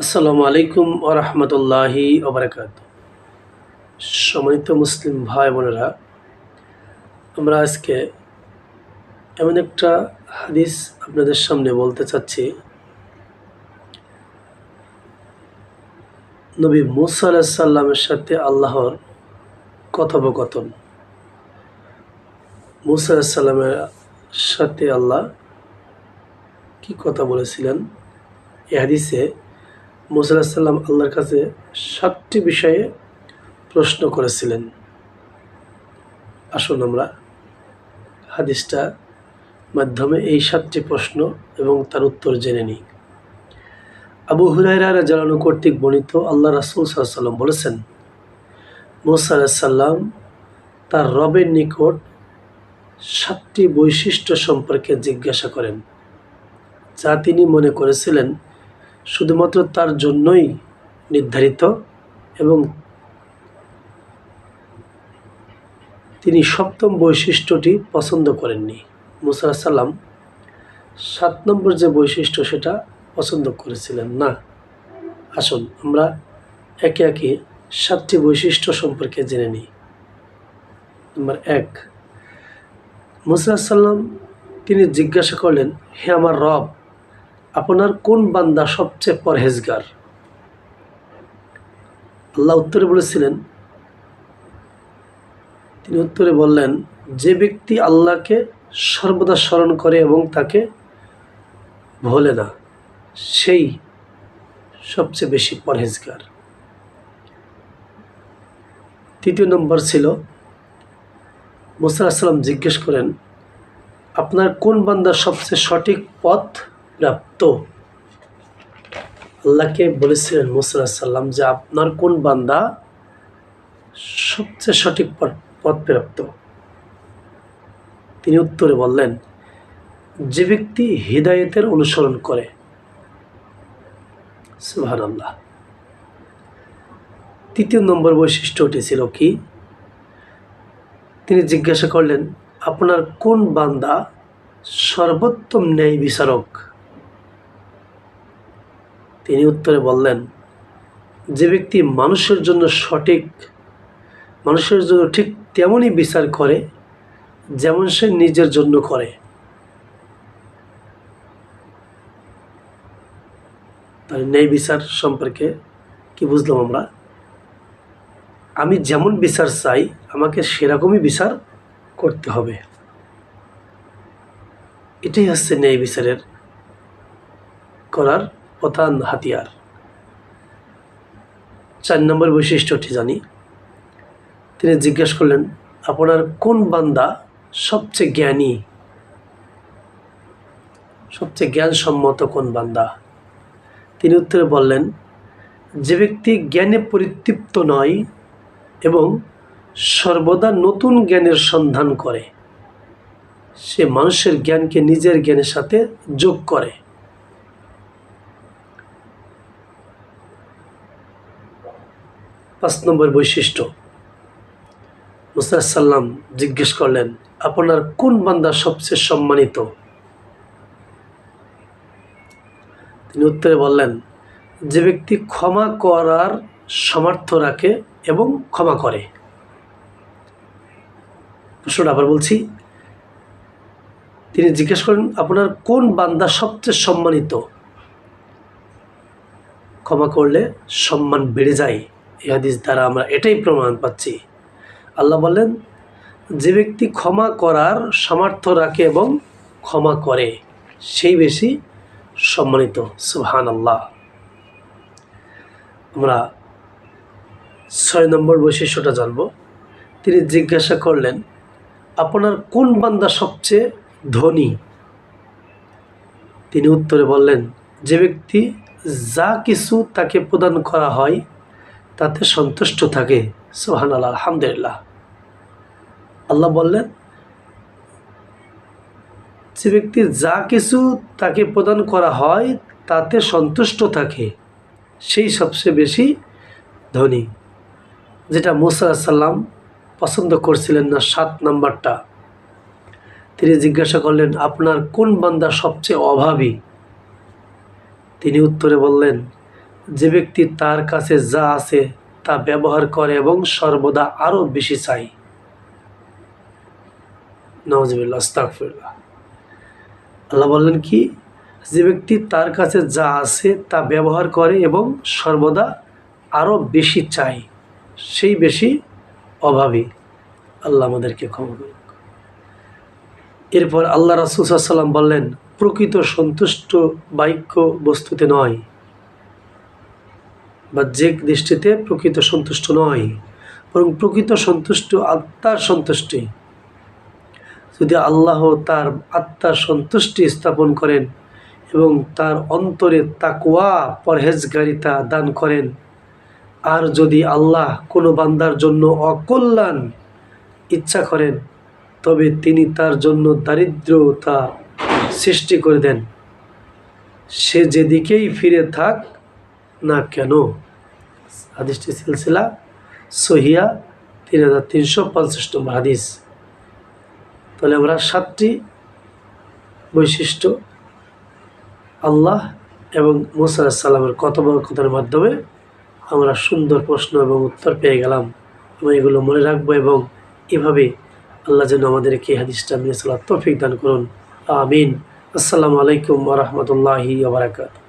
আসসালামু আলাইকুম ওরহমতুল্লাহি ওবরাকাত। সম্মানিত মুসলিম ভাই বোনেরা, আমরা আজকে এমন একটা হাদিস আপনাদের সামনে বলতে চাচ্ছি। নবী মুসা আলাহিসাল্লামের সাথে আল্লাহর কথোপকথন। মুসা আলাহিসাল্লামের সাথে আল্লাহ কি কথা বলেছিলেন? এ হাদিসে মুসা সাল্লাম আল্লাহর কাছে সাতটি বিষয়ে প্রশ্ন করেছিলেন। আসুন আমরা হাদিসটা মাধ্যমে এই সাতটি প্রশ্ন এবং তার উত্তর জেনে নিই। আবু হুরাইরা জালানু কর্তৃক বর্ণিত আল্লাহ রাসুল সাল্লাম বলেছেন, মুসা সাল্লাম তার রবের নিকট সাতটি বৈশিষ্ট্য সম্পর্কে জিজ্ঞাসা করেন, যা তিনি মনে করেছিলেন শুধুমাত্র তার জন্যই নির্ধারিত এবং তিনি সপ্তম বৈশিষ্ট্যটি পছন্দ করেননি। মুসা সাল্লাম সাত নম্বর যে বৈশিষ্ট্য সেটা পছন্দ করেছিলেন না। আসুন আমরা একে একে সাতটি বৈশিষ্ট্য সম্পর্কে জেনে নিই। নম্বর এক, মুসা সাল্লাম তিনি জিজ্ঞাসা করলেন, হে আমার রব আপনার কোন বান্দা সবচেয়ে পরহেজগার? আল্লাহ উত্তরে বলেছিলেন, তিনি উত্তরে বললেন, যে ব্যক্তি আল্লাহকে সর্বদা স্মরণ করে এবং তাকে ভোলে না, সেই সবচেয়ে বেশি পরহেজগার। তৃতীয় নম্বর ছিল, মুসা আসসালাম জিজ্ঞেস করেন, আপনার কোন বান্দা সবচেয়ে সঠিক পথ প্রাপ্ত। আল্লাহকে বলেছিলেন মুসা সাল্লাম যে আপনার কোন বান্দা সবচেয়ে সঠিক পথ প্রাপ্ত? তিনি উত্তরে বললেন, যে ব্যক্তি হৃদায়তের অনুসরণ করে। সুহান আল্লাহ তৃতীয় নম্বর বৈশিষ্ট্যটি ছিল কি? তিনি জিজ্ঞাসা করলেন, আপনার কোন বান্দা সর্বোত্তম ন্যায় বিচারক? তিনি উত্তরে বললেন, যে ব্যক্তি মানুষের জন্য সঠিক, মানুষের জন্য ঠিক তেমনই বিচার করে যেমন সে নিজের জন্য করে। তাই ন্যায় বিচার সম্পর্কে কি বুঝলাম আমরা? আমি যেমন বিচার চাই, আমাকে সেরকমই বিচার করতে হবে। এটাই হচ্ছে ন্যায় বিচারের করার প্রধান হাতিয়ার। চার নম্বর বৈশিষ্ট্যটি জানি। তিনি জিজ্ঞেস করলেন, আপনার কোন বান্দা সবচেয়ে জ্ঞানী? সবচেয়ে জ্ঞানসম্মত কোন বান্দা? তিনি উত্তরে বললেন, যে ব্যক্তি জ্ঞানে পরিতৃপ্ত নয় এবং সর্বদা নতুন জ্ঞানের সন্ধান করে। সে মানুষের জ্ঞানকে নিজের জ্ঞানের সাথে যোগ করে। পাঁচ নম্বর বৈশিষ্ট্য। মুসাল্লাম জিজ্ঞেস করলেন, আপনার কোন বান্দা সবচেয়ে সম্মানিত? তিনি উত্তরে বললেন, যে ব্যক্তি ক্ষমা করার সামর্থ্য রাখে এবং ক্ষমা করে। প্রশ্নটা আবার বলছি, তিনি জিজ্ঞেস করেন, আপনার কোন বান্দা সবচেয়ে সম্মানিত? ক্ষমা করলে সম্মান বেড়ে যায়। হাদিস দ্বারা আমরা এটাই প্রমাণ পাচ্ছি। আল্লাহ বললেন যে ব্যক্তি ক্ষমা করার সামর্থ্য রাখে এবং ক্ষমা করে, সেই বেশি সম্মানিত সুহান আল্লাহ আমরা ছয় নম্বর বৈশিষ্ট্যটা জানব। তিনি জিজ্ঞাসা করলেন, আপনার কোন বান্দা সবচেয়ে ধনী? তিনি উত্তরে বললেন, যে ব্যক্তি যা কিছু তাকে প্রদান করা হয় তাতে সন্তুষ্ট থাকে। সোহান আল্লাহ আলহামদুলিল্লাহ। আল্লাহ বললেন, যে ব্যক্তি যা কিছু তাকে প্রদান করা হয়, তাতে সন্তুষ্ট থাকে, সেই সবচেয়ে বেশি ধনী। যেটা মোসা সাল্লাম পছন্দ করছিলেন না, সাত নাম্বারটা। তিনি জিজ্ঞাসা করলেন, আপনার কোন বান্দা সবচেয়ে অভাবী? তিনি উত্তরে বললেন যে ব্যক্তি তার কাছে যা আছে তা ব্যবহার করে এবং সর্বদা আরও বেশি চাই আস্তাকফিরুল্লাহ আল্লাহ বললেন কি, যে ব্যক্তি তার কাছে যা আছে তা ব্যবহার করে এবং সর্বদা আরও বেশি চাই সেই বেশি অভাবী। আল্লাহ আমাদেরকে ক্ষমা করুন। এরপর আল্লাহ রাসুসাল্লাম বললেন, প্রকৃত সন্তুষ্ট বাক্য বস্তুতে নয়। বা যে দৃষ্টিতে প্রকৃত সন্তুষ্ট নয়, বরং প্রকৃত সন্তুষ্ট আত্মার সন্তুষ্টি। যদি আল্লাহ তার আত্মার সন্তুষ্টি স্থাপন করেন এবং তার অন্তরে তাকুয়া পরহেজগারিতা দান করেন, আর যদি আল্লাহ কোনো বান্দার জন্য অকল্যাণ ইচ্ছা করেন, তবে তিনি তার জন্য দারিদ্রতা সৃষ্টি করে দেন। সে যেদিকেই ফিরে থাক না কেন? হাদিসটি সিলসিলা সহিয়া তিন হাজার তিনশো পঞ্চাশ নম্বর হাদিস। তাহলে আমরা সাতটি বৈশিষ্ট্য আল্লাহ এবং মুসা সাল্লামের কথোপকথনের মাধ্যমে আমরা সুন্দর প্রশ্ন এবং উত্তর পেয়ে গেলাম। আমরা এগুলো মনে রাখব এবং এভাবে আল্লাহ যেন আমাদেরকে হাদিসটা মেনে চলার তৌফিক দান করুন। আমিন। আসসালামু আলাইকুম রহমতুল্লাহি আবরাকাত